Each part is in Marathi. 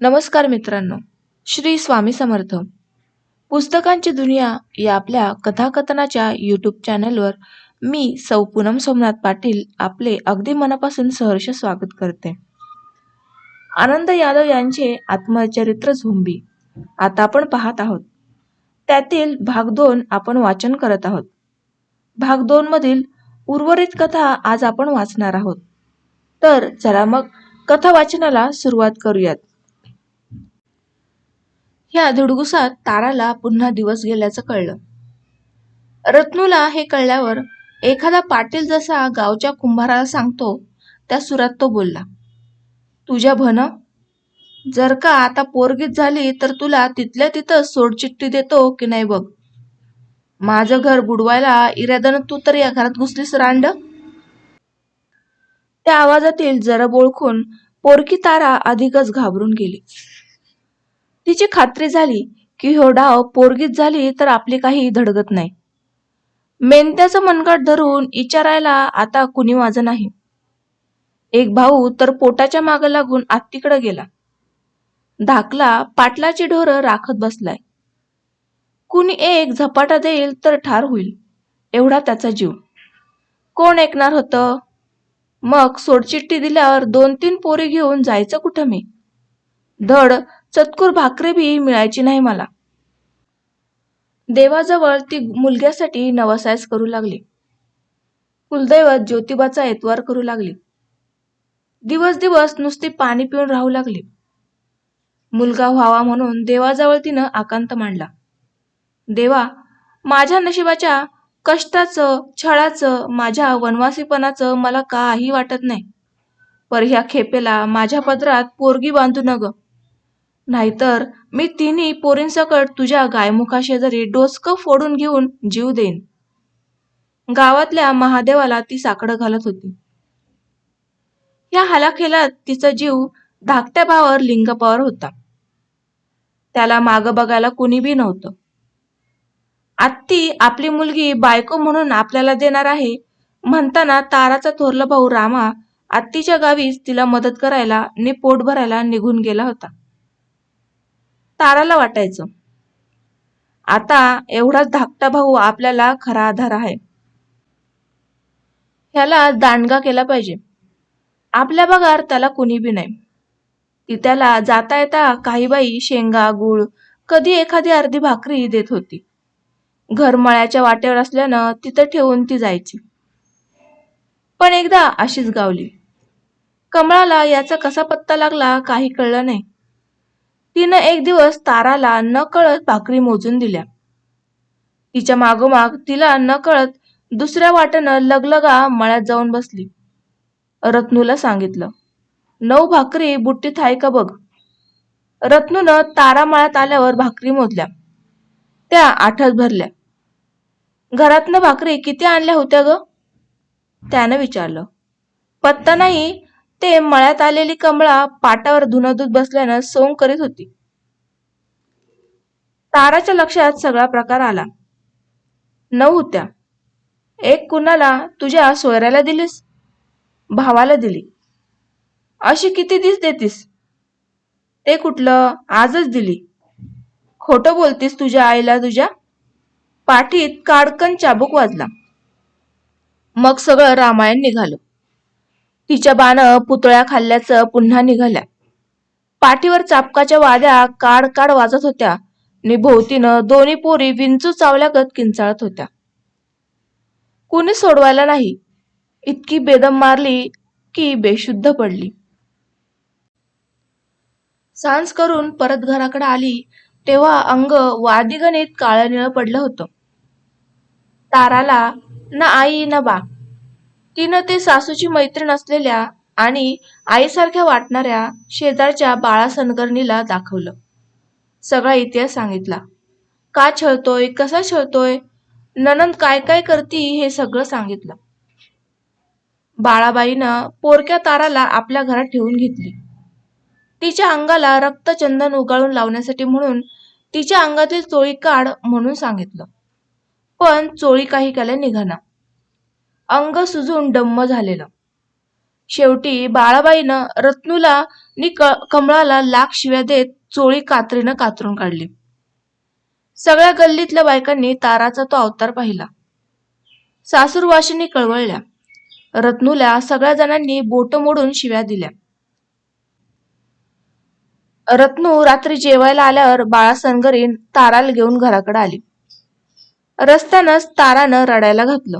नमस्कार मित्रांनो. श्री स्वामी समर्थ. पुस्तकांची दुनिया या आपल्या कथाकथनाच्या यूट्यूब चॅनलवर मी सौ पूनम सोमनाथ पाटील आपले अगदी मनापासून सहर्ष स्वागत करते. आनंद यादव यांचे आत्मचरित्र झोंबी. आता आपण पाहत आहोत. त्यातील भाग दोन आपण वाचन करत आहोत. भाग दोन मधील उर्वरित कथा आज आपण वाचणार आहोत. तर चला मग कथा वाचनाला सुरुवात करूयात. ह्या धुडगुसात ताराला पुन्हा दिवस गेल्याचं कळलं. रत्नूला हे कळल्यावर एखादा पाटील जसा गावच्या कुंभाराला सांगतो त्या सुरात तो बोलला तुझ्या भन जर का आता पोरगीत झाली तर तुला तिथल्या तिथं सोडचिठ्ठी देतो की नाही बघ? माझं घर बुडवायला इराद्यानं तू तर या घरात घुसलीस रांड? त्या आवाजातील जरब ओळखून पोरकी तारा अधिकच घाबरून गेली. तिची खात्री झाली की हो डाव पोरगीत झाली तर आपली काही धडगत नाही. मेंत्याचं मनगट धरून विचारायला आता कुणी माझं नाही. एक भाऊ तर पोटाच्या मागं लागून आत्तीकडे गेला. धाकला पाटलाची ढोरं राखत बसलाय. कुणी एक झपाटा देईल तर ठार होईल एवढा त्याचा जीव. कोण ऐकणार होतं? मग सोडचिठ्ठी दिल्यावर दोन तीन पोरी घेऊन जायचं कुठं मी? धड चतकूर भाकरी बी मिळायची नाही मला. देवाजवळ ती मुलग्यासाठी नवसायस करू लागली. कुलदैवत ज्योतिबाचा एतवार करू लागली. दिवस दिवस नुसती पाणी पिऊन राहू लागली. मुलगा व्हावा म्हणून देवाजवळ तिनं आकांत मांडला. देवा माझ्या नशिबाच्या कष्टाचं छळाचं माझ्या वनवासीपणाचं मला काही वाटत नाही. पर ह्या खेपेला माझ्या पदरात पोरगी बांधू न ग नाहीतर मी तिन्ही पोरींसकट तुझ्या गायमुखाशेजारी डोसकं फोडून घेऊन जीव देईन. गावातल्या महादेवाला ती साकडं घालत होती. या हालाखेलात तिचा जीव धाकट्या भावावर लिंगपावर होता. त्याला माग बघायला कुणी बी नव्हतं. आत्ती आपली मुलगी बायको म्हणून आपल्याला देणार आहे म्हणताना ताराचा थोरला भाऊ रामा आत्तीच्या गावीच तिला मदत करायला नि पोट भरायला निघून गेला होता. ताराला वाटायचं. आता एवढाच धाकटा भाऊ आपल्याला खरा आधार आहे. ह्याला दांडगा केला पाहिजे. आपल्या बघार त्याला कुणी बी नाही. ती त्याला जाता येता काही बाई शेंगा गुळ कधी एखादी अर्धी भाकरी देत होती. घरमळ्याच्या वाटेवर असल्यानं तिथं ठेवून ती जायची. पण एकदा अशीच गावली. कमळाला याचा कसा पत्ता लागला काही कळलं नाही. तिनं एक दिवस ताराला नकळत भाकरी मोजून दिल्या. तिच्या मागोमाग तिला नकळत दुसऱ्या वाटेनं लगलगा मळ्यात जाऊन बसली. रत्नूला सांगितलं नऊ भाकरी बुट्टीत आहे का बघ. रत्नूनं तारा मळ्यात आल्यावर भाकरी मोजल्या. त्या आठच भरल्या. घरातनं भाकरी किती आणल्या होत्या ग? त्यानं विचारलं. पत्ता नाही ते मळ्यात आलेली कमळा पाटावर धुनधूत बसल्यानं सोंग करीत होती. ताराच्या लक्षात सगळा प्रकार आला. नऊ होत्या. एक कुणाला तुझ्या सोयऱ्याला दिलीस? भावाला दिली. अशी किती दिस देतीस? ते कुठलं आजच दिली. खोटं बोलतीस तुझ्या आईला तुझ्या? पाठीत काडकन चाबूक वाजला. मग सगळं रामायण निघालं. तिच्या बानं पुतळ्या खाल्ल्याचं पुन्हा निघाल्या. पाठीवर चापकाच्या वाद्या काड काड वाजत होत्या. निभोवतीनं दोन्ही पोरी विंचू चावल्यागत किंचाळत होत्या. कुणी सोडवायला नाही. इतकी बेदम मारली की बेशुद्ध पडली. सांज करून परत घराकडे आली तेव्हा अंग वादिगणित काळं निळं पडलं होतं. ताराला ना आई ना बा तिनं ते सासूची मैत्रीण असलेल्या आणि आईसारख्या वाटणाऱ्या शेजारच्या बाळा सनगरणीला दाखवलं. सगळा इतिहास सांगितला. का छळतोय? कसा छळतोय? ननंद काय काय करती हे सगळं सांगितलं. बाळाबाईनं पोरक्या ताराला आपल्या घरात ठेवून घेतली. तिच्या अंगाला रक्तचंदन उगाळून लावण्यासाठी म्हणून तिच्या अंगातील चोळी काढ म्हणून सांगितलं. पण चोळी काही केल्या निघाना. अंग सुजून डम्म झालेलं. शेवटी बाळाबाईनं रत्नूला नि कमळाला लाख शिव्या देत चोळी कात्रीनं कातरून काढली. सगळ्या गल्लीतल्या बायकांनी ताराचा तो अवतार पाहिला. सासूरवाशिनी कळवळल्या. रत्नूला सगळ्या जणांनी बोट मोडून शिव्या दिल्या. रत्नू रात्री जेवायला आल्यावर बाळा सनगरीन ताराला घेऊन घराकडे आली. रस्त्यानंच तारानं रडायला घातलं.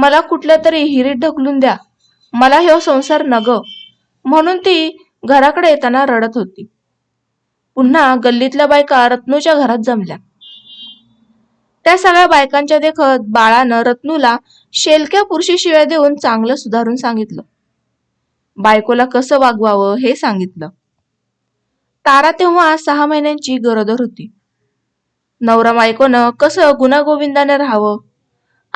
मला कुठल्या तरी हिरीत ढकलून द्या. मला हे संसार नग. म्हणून ती घराकडे येताना रडत होती. पुन्हा गल्लीतल्या बायका रत्नूच्या घरात जमल्या. त्या सगळ्या बायकांच्या देखत बाळानं रत्नूला शेलक्या पुरुषी शिव्या देऊन चांगलं सुधारून सांगितलं. बायकोला कसं वागवावं हे सांगितलं. तारा तेव्हा सहा महिन्यांची गरोदर होती. नवरा बायकोनं कसं गुणागोविंदाने राहावं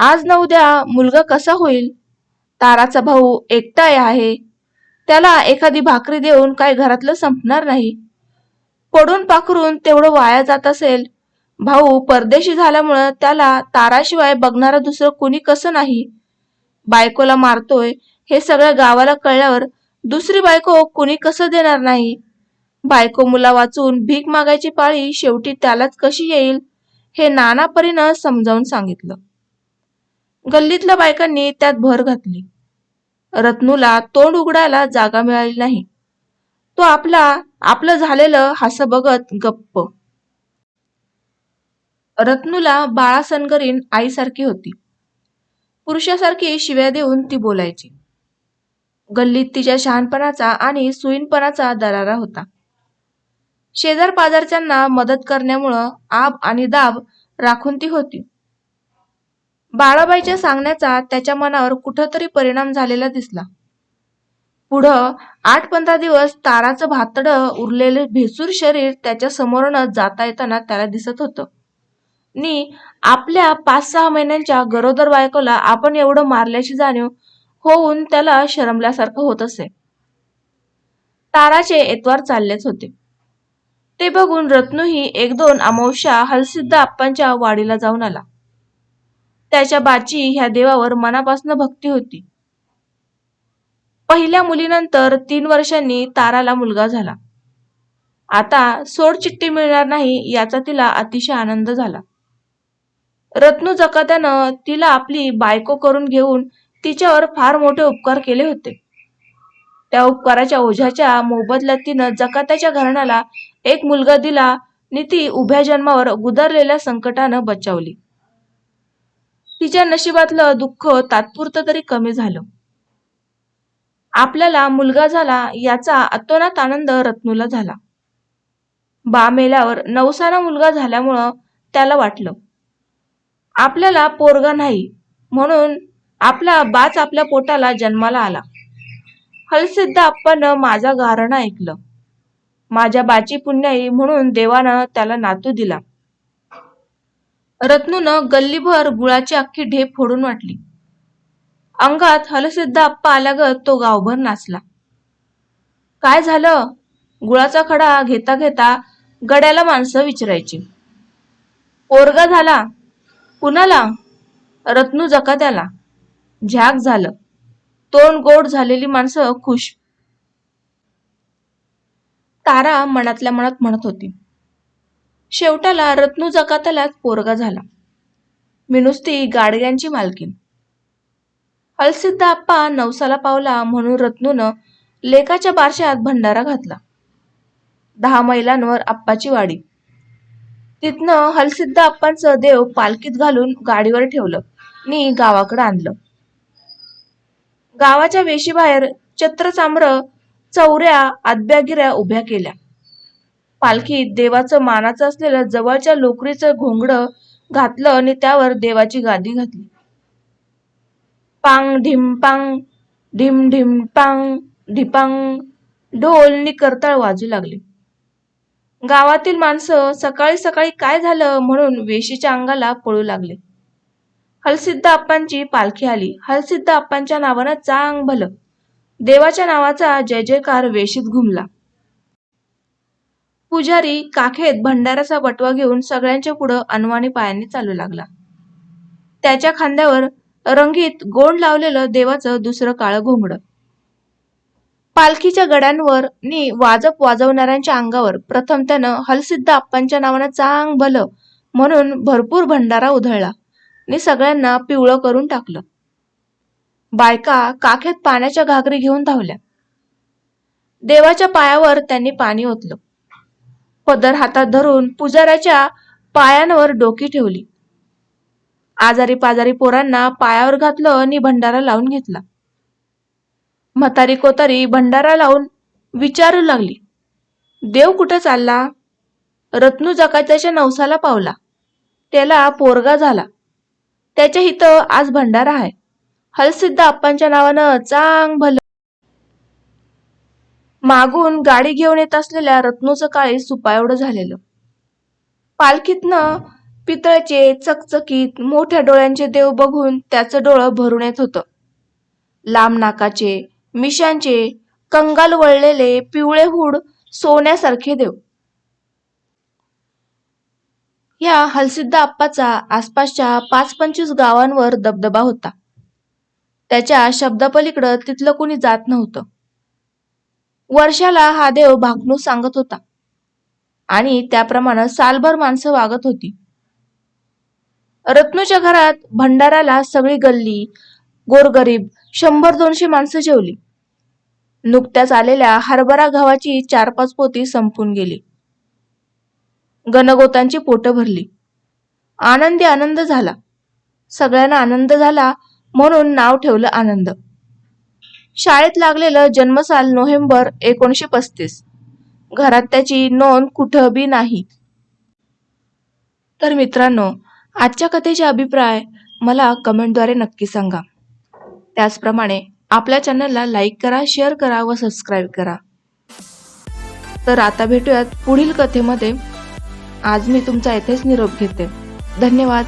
आज न उद्या मुलगा कसा होईल? ताराचा भाऊ एकटा आहे. त्याला एखादी भाकरी देऊन काय घरातलं संपणार नाही. पडून पाखरून तेवढं वाया जात असेल. भाऊ परदेशी झाल्यामुळं त्याला ताराशिवाय बघणारं दुसरं कुणी कसं नाही? बायकोला मारतोय हे सगळं गावाला कळल्यावर दुसरी बायको कुणी कसं देणार नाही? बायको मुला वाचून भीक मागायची पाळी शेवटी त्यालाच कशी येईल हे नाना परीनं समजावून सांगितलं. गल्लीतल्या बायकांनी त्यात भर घातली. रत्नूला तोंड उघडायला जागा मिळाली नाही. तो आपला आपलं झालेलं हास बघत गप्प. रत्नूला बाळा सनगरीन आईसारखी होती. पुरुषासारखी शिव्या देऊन ती बोलायची. गल्लीत तिच्या शहाणपणाचा आणि सुईनपणाचा दरारा होता. शेजार पाजारच्यांना मदत करण्यामुळं आब आणि दाब राखून ती होती. बाळाबाईच्या सांगण्याचा त्याच्या मनावर कुठंतरी परिणाम झालेला दिसला. पुढं आठ पंधरा दिवस ताराचं भातडं उरलेले भेसूर शरीर त्याच्या समोरनं जाता येताना त्याला दिसत होतं. नी आपल्या पाच सहा महिन्यांच्या गरोदर बायकोला आपण एवढं मारल्याची जाणीव होऊन त्याला शरमल्यासारखं होत असे. ताराचे एतवार चाललेच होते. ते बघून रत्नूही एक दोन अमावस्या हलसिद्ध आप्पांच्या वाडीला जाऊन आला. त्याच्या बाची ह्या देवावर मनापासून भक्ती होती. पहिल्या मुलीनंतर तीन वर्षांनी ताराला मुलगा झाला. आता सोड चिठ्ठी मिळणार नाही याचा तिला अतिशय आनंद झाला. रत्नू जकात्यानं तिला आपली बायको करून घेऊन तिच्यावर फार मोठे उपकार केले होते. त्या उपकाराच्या ओझ्याच्या मोबदल्यात तिनं जकात्याच्या घराण्याला एक मुलगा दिला आणि ती उभ्या जन्मावर गुदरलेल्या संकटानं बचावली. तिच्या नशिबातलं दुःख तात्पुरतं तरी कमी झालं. आपल्याला मुलगा झाला याचा अतोनात आनंद रत्नूला झाला. बा मेल्यावर नवसाना मुलगा झाल्यामुळं त्याला वाटलं. आपल्याला पोरगा नाही म्हणून आपला बाच आपल्या पोटाला जन्माला आला. हलसिद्ध आपण माझा गारणं ऐकलं. माझ्या बाची पुण्याई म्हणून देवानं त्याला नातू दिला. रत्नूनं गल्लीभर गुळाची अख्खी ढेप फोडून वाटली. अंगात हलसिद्ध आप्पा आल्यागत तो गावभर नाचला. काय झालं? गुळाचा खडा घेता घेता गड्याला माणसं विचारायची. पोरगा झाला. कुणाला? रत्नू जकात आला झाक झालं. तोंड गोड झालेली माणसं खुश. तारा मनातल्या मनात म्हणत होती. शेवटाला रत्नू जकातालाच पोरगा झाला. मी नुसती गाडग्यांची मालकीन हलसिद्ध आप्पा नवसाला पावला म्हणून रत्नूनं लेकाच्या बारशात भंडारा घातला. दहा मैलांवर आप्पाची वाडी. तिथनं हलसिद्ध आप्पांचं देव पालखीत घालून गाडीवर ठेवलं. नि गावाकडे आणलं. गावाच्या वेशीबाहेर छत्रचाम्र चौऱ्या आदब्यागिऱ्या उभ्या केल्या. पालखीत देवाचं मानाचं असलेलं जवळच्या लोकरीचं घोंगडं घातलं आणि त्यावर देवाची गादी घातली. पांग ढिम पांग ढिम ढिम पांग ढिपांग ढोल नि करताळ वाजू लागले. गावातील माणसं सकाळी सकाळी काय झालं म्हणून वेशीच्या अंगाला पळू लागले. हलसिद्ध आप्पांची पालखी आली. हलसिद्ध आप्पांच्या नावानं चांग भलं. देवाच्या नावाचा जय जयकार वेशीत घुमला. पुजारी काखेत भंडाराचा बटवा घेऊन सगळ्यांच्या पुढं अनवाणी पायांनी चालू लागला. त्याच्या खांद्यावर रंगीत गोंड लावलेलं देवाचं दुसरं काळं घोंगड. पालखीच्या गड्यांवर नि वाजप वाजवणाऱ्यांच्या अंगावर प्रथम त्यानं हलसिद्ध आप्पांच्या नावानं चांग भलं म्हणून भरपूर भंडारा उधळला. नि सगळ्यांना पिवळं करून टाकलं. बायका काखेत पाण्याच्या घागरी घेऊन धावल्या. देवाच्या पायावर त्यांनी पाणी ओतलं. पदर हातात धरून पुजाऱ्याच्या पायांवर डोकी ठेवली. आजारी पाजारी पोरांना पायावर घातलं आणि भंडारा लावून घेतला. म्हातारी कोतारी भंडारा लावून विचारू लागली. देव कुठं चालला? रत्नू जकाच्याच्या नवसाला पावला. त्याला पोरगा झाला. त्याच्या हिथं आज भंडारा आहे. हलसिद्ध आप्पांच्या नावानं चांग भलं मागून गाडी घेऊन येत असलेल्या रत्नूचं काळी सुपा एवढं झालेलं. पालखीतनं पितळचे चकचकीत मोठ्या डोळ्यांचे देव बघून त्याचं डोळं भरून येत होतं. लांब नाकाचे मिशांचे कंगाल वळलेले पिवळे हुड सोन्यासारखे देव. या हलसिद्ध आप्पाचा आसपासच्या पाच पंचवीस गावांवर दबदबा होता. त्याच्या शब्दापलीकडं तिथलं कुणी जात नव्हतं. वर्षाला हा देव भाकणूक सांगत होता. आणि त्याप्रमाणे सालभर माणसं वागत होती. रत्नूच्या घरात भंडाराला सगळी गल्ली गोरगरीब शंभर दोनशे माणसं जेवली. नुकत्याच आलेल्या हरभरा गव्हाची चार पाच पोती संपून गेली. गणगोतांची पोटं भरली. आनंदी आनंद झाला. सगळ्यांना आनंद झाला म्हणून नाव ठेवलं आनंद. शाळेत लागलेलं जन्मसाल नोव्हेंबर एकोणीसशे पस्तीस. घरात त्याची नोंद कुठं बी नाही. तर मित्रांनो आजच्या कथेचे अभिप्राय मला कमेंटद्वारे नक्की सांगा. त्याचप्रमाणे आपल्या चॅनलला लाईक करा शेअर करा व सबस्क्राईब करा. तर आता भेटूयात पुढील कथेमध्ये. आज मी तुमचा येथेच निरोप घेते. धन्यवाद.